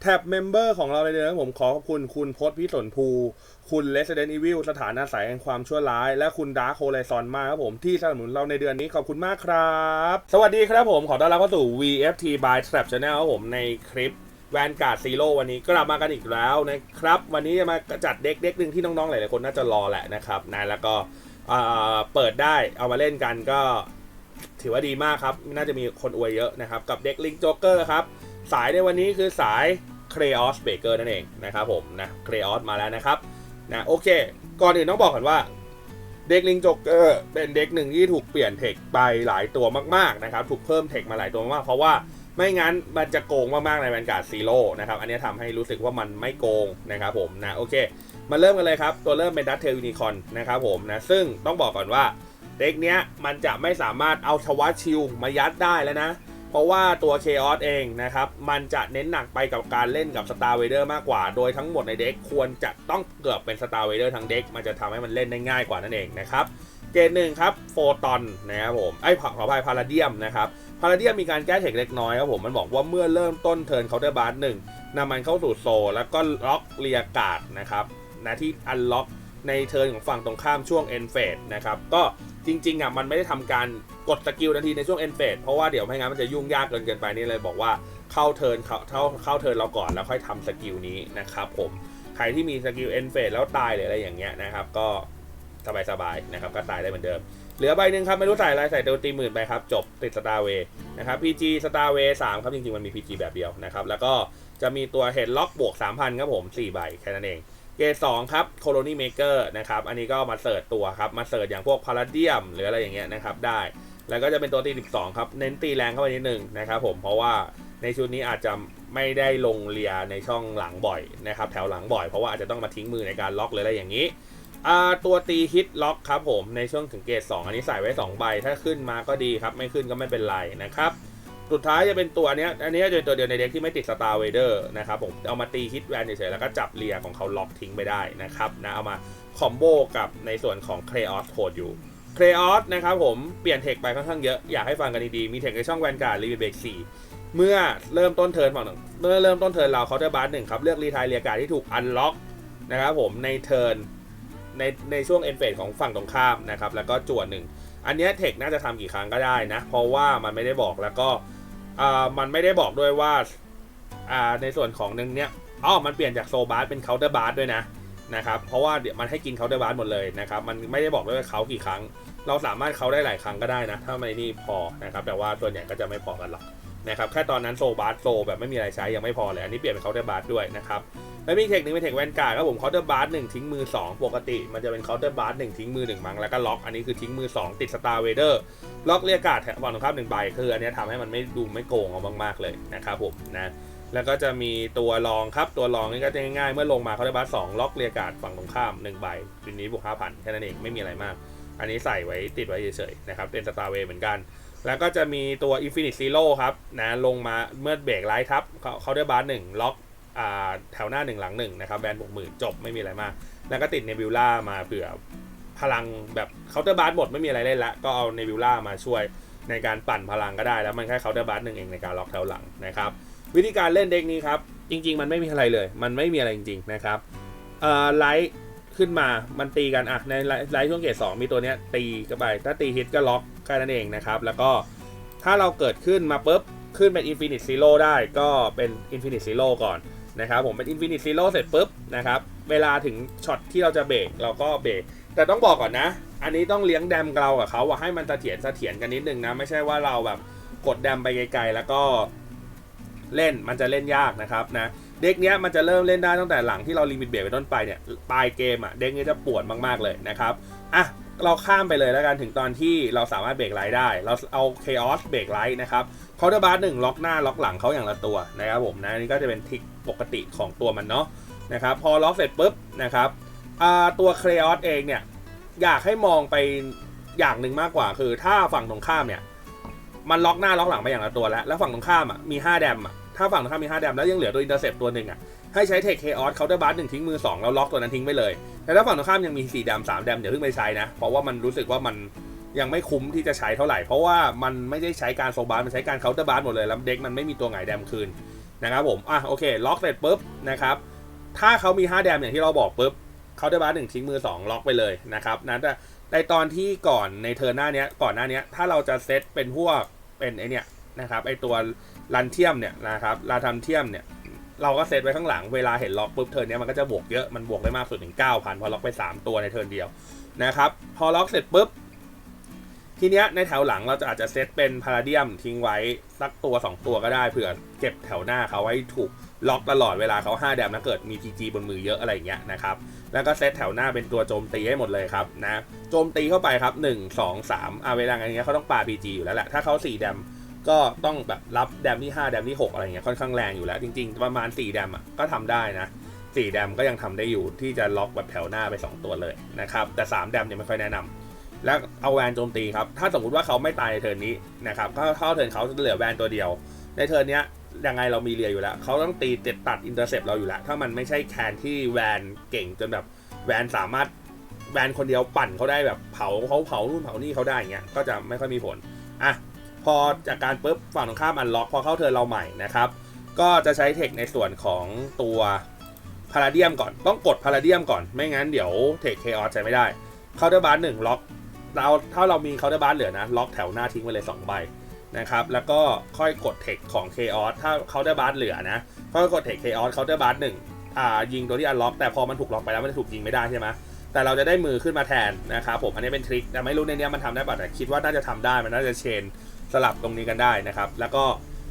แท็บเมมเบอร์ของเราในเดือนนี้ผมขอขอบคุณคุณพศพิสนภู คุณ Resident Evil สถานอาศัยแห่งความชั่วร้าย และคุณดาร์คโฮไลซอนมากครับผมที่สนับสนุนเราในเดือนนี้ขอบคุณมากครับ สวัสดีครับผมขอต้อนรับเข้าสู่ VFT by Trap Channel ครับผมในคลิปแวนการ์ดซีโร่วันนี้กลับมากันอีกแล้วนะครับ วันนี้จะมาจัดเด็กเด็กหนึ่งที่น้องๆ หลายๆคนน่าจะรอแหละนะครับนะแล้วก็เอ่อเปิดได้เอามาเล่นกันก็ ถือว่าดีมากครับ น่าจะมีคนอวยเยอะนะครับ กับเด็กลิงโจ๊กเกอร์ครับ สายในวันนี้คือสาย เครอสเบเกอร์นั่นเองนะครับผมนะเครอสมาแล้วนะครับนะโอเค ก่อนอื่นต้องบอกก่อนว่าเด็กลิงจกเกอร์เป็นเด็กหนึ่งที่ถูกเปลี่ยนเทคไปหลายตัวมากๆนะครับถูกเพิ่มเทคมาหลายตัวมากเพราะว่าไม่งั้นมันจะโกงมากๆในแวนการ์ดซีโร่นะครับอันนี้ทำให้รู้สึกว่ามันไม่โกงนะครับผมนะโอเค มาเริ่มกันเลยครับ ตัวเริ่มเป็นดัตเทลยูนิคอนนะครับผมนะซึ่งต้องบอกก่อนว่าเด็กเนี้ยมันจะไม่สามารถเอาทวัตชิลมายัดได้แล้วนะ เพราะว่าตัว Chaos เองนะครับ มันจะเน้นหนักไปกับการเล่นกับ Star v a d e r มากกว่า โดยทั้งหมดในเด็กควรจะต้องเกือบเป็น Star v a d e r ทั้งเด็ก มันจะทำให้มันเล่นได้ง่ายกว่านั่นเองนะครับ เกณฑ์หนึ่งครับโฟตอนนะครับผม ไอ้ขออภัยพาราเดียมนะครับ พาราเดียมมีการแก้เทคเล็กน้อยครับผม มันบอกว่าเมื่อเริ่มต้นเทิร์นเคาน์เตอร์บาร์หนึ่งนำมันเข้าสู่โซลแล้วก็ล็อกเรียกาดนะครับนะที่อันล็อกในเทิร์นของฝั่งตรงข้ามช่วงเอ็นเฟสนะครับ ก็ จริงๆอะมันไม่ได้ทำการกดสกิลทันทีในช่วงเอ็นเฟสเพราะว่าเดี๋ยวไม่งั้นมันจะยุ่งยากเกินเกินไปนี่เลยบอกว่าเข้าเทิร์นเข้าเข้าเข้าเทิร์นเราก่อนแล้วค่อยทำสกิลนี้นะครับผมใครที่มีสกิลเอ็นเฟสแล้วตายหรืออะไรอย่างเงี้ยนะครับก็สบายๆนะครับก็ตายได้เหมือนเดิมเหลือใบหนึ่งครับ ไม่รู้ใส่อะไรใส่เดลตีหมื่นไปครับ จบติดสตาร์เวนะครับ PG สตาร์เวสามครับ จริง ๆ มันมี PG แบบเดียวนะครับ แล้วก็จะมีตัวเฮดล็อกบวก3,000ครับผม4ใบแค่นั้นเอง เกรด2ครับ Colony Maker นะครับอันนี้ก็มาเสิร์ชตัวครับมาเสิร์ชอย่างพวกพาราเดียมหรืออะไรอย่างเงี้ยนะครับได้แล้วก็จะเป็นตัวตี 12 ครับ เน้นตีแรงเข้าไปนิดนึงนะครับผม เพราะว่าในชุดนี้อาจจะไม่ได้ลงเลียในช่องหลังบ่อยนะครับ แถวหลังบ่อย เพราะว่าอาจจะต้องมาทิ้งมือในการล็อกหรืออะไรอย่างนี้ ตัวตีฮิตล็อกครับผม ในช่วงถึงเกรด2อันนี้ใส่ไว้ 2 ใบ ถ้าขึ้นมาก็ดีครับ ไม่ขึ้นก็ไม่เป็นไรนะครับ สุดท้ายจะเป็นตัวเนี้ย อันนี้จะเป็นตัวเดียวในเด็กที่ไม่ติดสตาร์เวเดอร์นะครับผม เอามาตีฮิตแวนเฉยๆ แล้วก็จับเลียของเขาล็อกทิ้งไปได้นะครับนะ เอามาคอมโบกับในส่วนของเครออสโคดอยู่เครออสนะครับผม เปลี่ยนเทคไปค่อนข้างเยอะ อยากให้ฟังกันดีๆ มีเทคในช่องแวนการ์ดรีวิวเบรก4เมื่อเริ่มต้นเทิร์นฝั่งหนึ่งเมื่อเริ่มต้นเทิร์นเราเขาจะบาร์หนึ่งครับ เลือกรีทายเรียการ์ดที่ถูกอันล็อกนะครับผมในเทิร์นในในช่วงเอ็นเฟสของฝั่งตรงข้ามนะครับแล้วก็จวดหนึ่งอันนี้เทคน่าจะทำกี่ครั้งก็ได้นะ เพราะว่ามันไม่ได้บอกแล้วก็ อ่ามันไม่ได้บอกด้วยว่าอ่าในส่วนของหนึ่งเนี้ยอ๋อมันเปลี่ยนจากโซบาร์เป็นเคาน์เตอร์บาร์ด้วยนะนะครับเพราะว่าเดี๋ยวมันให้กินเคาน์เตอร์บาร์หมดเลยนะครับมันไม่ได้บอกด้วยว่าเขากี่ครั้ง เราสามารถเขาได้หลายครั้งก็ได้นะ ถ้าไม่นี่พอนะครับแต่ว่าส่วนใหญ่ก็จะไม่พอกันหรอกนะครับแค่ตอนนั้นโซบาร์โซแบบไม่มีอะไรใช้ยังไม่พอเลยอันนี้เปลี่ยนเป็นเคาน์เตอร์บาร์ด้วยนะครับ แล้วมีเทคหนึ่งเป็นเทคแวนการ์ดครับผมเคาน์เตอร์บาร์หนึ่งทิ้งมือ 2 ปกติ มันจะเป็นเคาน์เตอร์บาร์หนึ่งทิ้งมือหนึ่งมั้งแล้วก็ล็อกอันนี้คือทิ้งมือ 2 ติดสตาร์เวเดอร์ล็อกเรียกการ์ดแถวฝั่งตรงข้ามหนึ่งใบคืออันนี้ทำให้มันไม่ดูไม่โกงเอามากๆเลยนะครับผมนะแล้วก็จะมีตัวรองครับตัวรองนี่ก็จะง่ายๆเมื่อลงมาเคาน์เตอร์บาร์สองล็อกเรียการ์ดฝั่งตรงข้ามหนึ่งใบทีนี้บวกห้าพันแค่นั้นเองไม่มีอะไรมาก อันนี้ใส่ไว้ติดไว้เฉยๆนะครับเป็นสตาร์เวเหมือนกันแล้วก็จะมีตัว Infinite Zero ครับนะลงมาเมื่อเบรกไลท์ทับเคาน์เตอร์บาร์หนึ่งล็อก แถวหน้าหนึ่งหลังหนึ่งนะครับแบนบวกหมื่นจบไม่มีอะไรมาก แล้วก็ติดเนบิวล่ามาเผื่อพลังแบบเคาน์เตอร์บาร์หมดไม่มีอะไรเล่นละ ก็เอาเนบิวล่ามาช่วยในการปั่นพลังก็ได้แล้วมันแค่เคาน์เตอร์บาร์หนึ่งเองในการล็อกแถวหลังนะครับวิธีการเล่นเด็กนี้ครับ จริง ๆ มันไม่มีอะไรเลย มันไม่มีอะไรจริง ๆ นะครับเอ่อไลท์ขึ้นมามันตีกันอะในไลท์ช่วงเกรดสองมีตัวเนี้ยตีเข้าไป ถ้าตีฮิตก็ล็อกแค่นั้นเองนะครับ แล้วก็ถ้าเราเกิดขึ้นมาปุ๊บขึ้นเป็น Infinite Zero ได้ก็เป็น Infinite Zero ก่อน นะครับผมเป็น Infinite Zero เสร็จปุ๊บนะครับเวลาถึงช็อตที่เราจะเบรกเราก็เบรกแต่ต้องบอกก่อนนะ อันนี้ต้องเลี้ยงแดมเรากับเขาว่าให้มันเสถียรเสถียรกันนิดนึงนะ ไม่ใช่ว่าเราแบบกดแดมไปไกลๆแล้วก็เล่นมันจะเล่นยากนะครับนะเด็กเนี้ยมันจะเริ่มเล่นได้ตั้งแต่หลังที่เราลิมิตเบรกไปต้นไปเนี่ยปลายเกมอะเด็กเนี้ยจะปวดมากๆเลยนะครับอะ เราข้ามไปเลยแล้วกันถึงตอนที่เราสามารถเบรกไลท์ได้ เราเอาเคออสเบรกไลท์นะครับเคาน์เตอร์บาร์หนึ่งล็อกหน้าล็อกหลังเขาอย่างละตัวนะครับผมนะนี่ก็จะเป็นทิกปกติของตัวมันเนาะนะครับพอล็อกเสร็จปุ๊บนะครับตัวเคออสเองเนี่ยอยากให้มองไปอย่างหนึ่งมากกว่า คือถ้าฝั่งตรงข้ามเนี่ยมันล็อกหน้าล็อกหลังไปอย่างละตัวแล้วแล้วฝั่งตรงข้ามอะมี 5 แดมอะถ้าฝั่งตรงข้ามมี 5 แดมแล้วยังเหลือตัวอินเตอร์เซปตัวหนึ่งอะ ให้ใช้เทคเคออสเคาน์เตอร์บาร์หนึ่งทิ้งมือสองแล้วล็อกตัวนั้นทิ้งไปเลย แต่ถ้าฝั่งตรงข้ามยังมี4แดม3แดมเดี๋ยวเพิ่งไปใช้นะ เพราะว่ามันรู้สึกว่ามันยังไม่คุ้มที่จะใช้เท่าไหร่ เพราะว่ามันไม่ได้ใช้การโซบาร์มันใช้การเคาน์เตอร์บาร์หมดเลยแล้วเด็กมันไม่มีตัวไหนแดมคืนนะครับผมอะโอเคล็อกเสร็จปุ๊บนะครับถ้าเขามี5แดมอย่างที่เราบอกปุ๊บเขาได้บาร์หนึ่งทิ้งมือ 2 ล็อกไปเลยนะครับนั้นแต่ในตอนที่ก่อนในเทอร์หน้าเนี้ยก่อนหน้าเนี้ถ้าเราจะเซตเป็นพวกเป็นไอเนี้ยนะครับไอตัวลันเทียมเนี่ยนะครับลาทัมเทียมเนี่ย เราก็เซตไว้ข้างหลังเวลาเห็นล็อกปุ๊บเทิร์นนี้มันก็จะบวกเยอะมันบวกได้มากสุดถึง9,000พอล็อกไป 3 ตัวในเทิร์นเดียวนะครับพอล็อกเสร็จปุ๊บทีเนี้ยในแถวหลังเราจะอาจจะเซตเป็นพาราเดียมทิ้งไว้สักตัว 2 ตัวก็ได้เผื่อเก็บแถวหน้าเขาไว้ถูกล็อกตลอดเวลาเขา5แดมนะเกิดมี PG บนมือเยอะอะไรอย่างเงี้ยนะครับแล้วก็เซตแถวหน้าเป็นตัวโจมตีให้หมดเลยครับนะโจมตีเข้าไปครับ 1 2 3อ่าเวลาอย่างเงี้ยเขาต้องปา PG อยู่แล้วแหละถ้าเขา4แดม ก็ต้องแบบรับแดมที่ 5 แดมที่ 6 อะไรเงี้ยค่อนข้างแรงอยู่แล้ว จริง ๆ ประมาณ 4 แดมอะก็ทำได้นะ 4 แดมก็ยังทำได้อยู่ที่จะล็อกแบบแถวหน้าไป 2 ตัวเลยนะครับ แต่ 3 แดมเนี่ยไม่ค่อยแนะนำแล้วเอาแวนโจมตีครับ ถ้าสมมติว่าเขาไม่ตายในเทิร์นนี้นะครับก็เข้าเทิร์นเขาจะเหลือแวนตัวเดียว ในเทิร์นเนี้ยยังไงเรามีเรียอยู่แล้ว เขาต้องตีเต็ดตัดอินเตอร์เซปเราอยู่แล้ว ถ้ามันไม่ใช่แคนที่แวนเก่งจนแบบแวนสามารถแวนคนเดียวปั่นเขาได้แบบเผาเขาเผานู่นเผานี่เขาได้เงี้ยก็จะไม่ค่อยมีผลอะ พอจากการปุ๊บฝั่งตรงข้ามอันล็อกพอเข้าเทิร์นเราใหม่นะครับ ก็จะใช้เทคในส่วนของตัวพาราเดียมก่อน ต้องกดพาราเดียมก่อน ไม่งั้นเดี๋ยวเทคเคออสใช้ไม่ได้เคาน์เตอร์บาร์หนึ่งล็อก เราถ้าเรามีเคาน์เตอร์บาร์เหลือนะ ล็อกแถวหน้าทิ้งไว้เลย 2 ใบนะครับ แล้วก็ค่อยกดเทคของ Chaos ถ้าเคาน์เตอร์บาร์เหลือนะ ค่อยกดเทค Chaos เคาน์เตอร์บาร์หนึ่งอ่ายิงตัวที่อันล็อก แต่พอมันถูกล็อกไปแล้วมันถูกยิงไม่ได้ใช่ไหมแต่เราจะได้มือขึ้นมาแทนนะครับผม อันนี้เป็นทริคแต่ไม่รู้ในเนี้ยมันทำได้ป่ะแต่คิดว่าน่าจะทำได้มันน่าจะเชน สลับตรงนี้กันได้นะครับ แล้วก็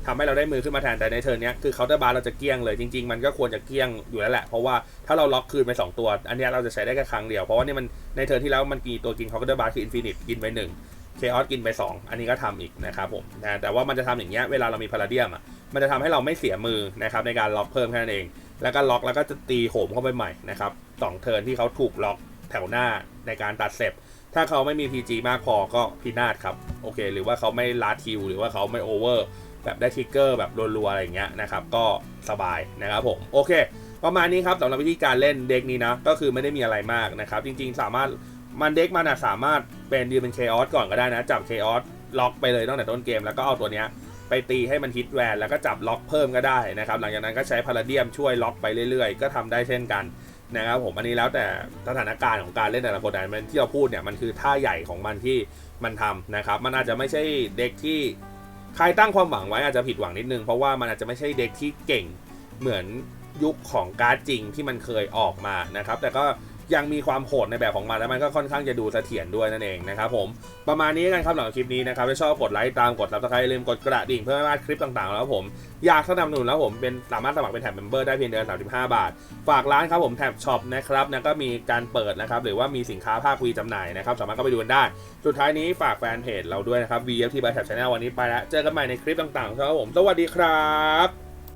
ทำให้เราได้มือขึ้นมาแทนแต่ในเทิร์นนี้คือเคาน์เตอร์บาร์เราจะเกี้ยงเลยจริงๆ มันก็ควรจะเกี้ยงอยู่แล้วแหละ เพราะว่าถ้าเราล็อกคืนไปสองตัว อันนี้เราจะใช้ได้แค่ครั้งเดียว เพราะว่านี่มันในเทิร์นที่แล้วมันกีตัวกินเคาน์เตอร์บาร์คืออินฟินิตกินไปหนึ่งเคออสกินไป 2 อันนี้ก็ทำอีกนะครับผมนะแต่ว่ามันจะทำอย่างเงี้ยเวลาเรามีพาราเดียมอะมันจะทำให้เราไม่เสียมือนะครับในการล็อกเพิ่มแค่นั้นเอง แล้วก็ล็อกแล้วก็จะตีโหมเข้าไปใหม่นะครับสองเทิร์นที่เขาถูกล็อกแถวหน้าในการตัดเสพ ถ้าเขาไม่มี PG มากพอก็พินาศครับ โอเค หรือว่าเขาไม่ลาทิว หรือว่าเขาไม่โอเวอร์แบบได้ทริกเกอร์แบบรัวๆอะไรอย่างเงี้ยนะครับ ก็สบายนะครับผม โอเค ประมาณนี้ครับสำหรับวิธีการเล่นเด็กนี้นะ ก็คือไม่ได้มีอะไรมากนะครับ จริงๆ สามารถมันเด็กมันอะสามารถเป็นดีเป็นเคออสก่อนก็ได้นะ จับเคออสล็อกไปเลยตั้งแต่ต้นเกมแล้วก็เอาตัวเนี้ยไปตีให้มันฮิตแวนแล้วก็จับล็อกเพิ่มก็ได้นะครับ หลังจากนั้นก็ใช้พาราเดียมช่วยล็อกไปเรื่อยๆ ก็ทำได้เช่นกัน นะครับผมอันนี้แล้วแต่สถานการณ์ของการเล่นแต่ละคนนะมันที่เราพูดเนี่ยมันคือท่าใหญ่ของมันที่มันทำนะครับ มันอาจจะไม่ใช่เด็กที่ใครตั้งความหวังไว้อาจจะผิดหวังนิดนึง เพราะว่ามันอาจจะไม่ใช่เด็กที่เก่งเหมือนยุคของการ์ดจริงที่มันเคยออกมานะครับ แต่ก็ ยังมีความโหดในแบบของมันแล้วมันก็ค่อนข้างจะดูเสถียรด้วยนั่นเองนะครับผมประมาณนี้กันครับหลังคลิปนี้นะครับถ้าชอบกดไลค์ตามกดซับสไครต์ลืมกดกระดิ่งเพื่อไม่พลาดคลิปต่างๆ แล้วผมอยากสนับสนุนแล้วผมเป็นสามารถสมัครเป็นแท็บเมมเบอร์ได้เพียงเดือน35 บาท ฝากร้านครับผมแท็บช็อปนะครับนะก็มีการเปิดนะครับหรือว่ามีสินค้าภาควีจำหน่ายนะครับสามารถเข้าไปดูกันได้ สุดท้ายนี้ฝากแฟนเพจเราด้วยนะครับ VFT by Tab Channel วันนี้ไปแล้วเจอกันใหม่ในคลิปต่างๆครับผมสวัสดีครับ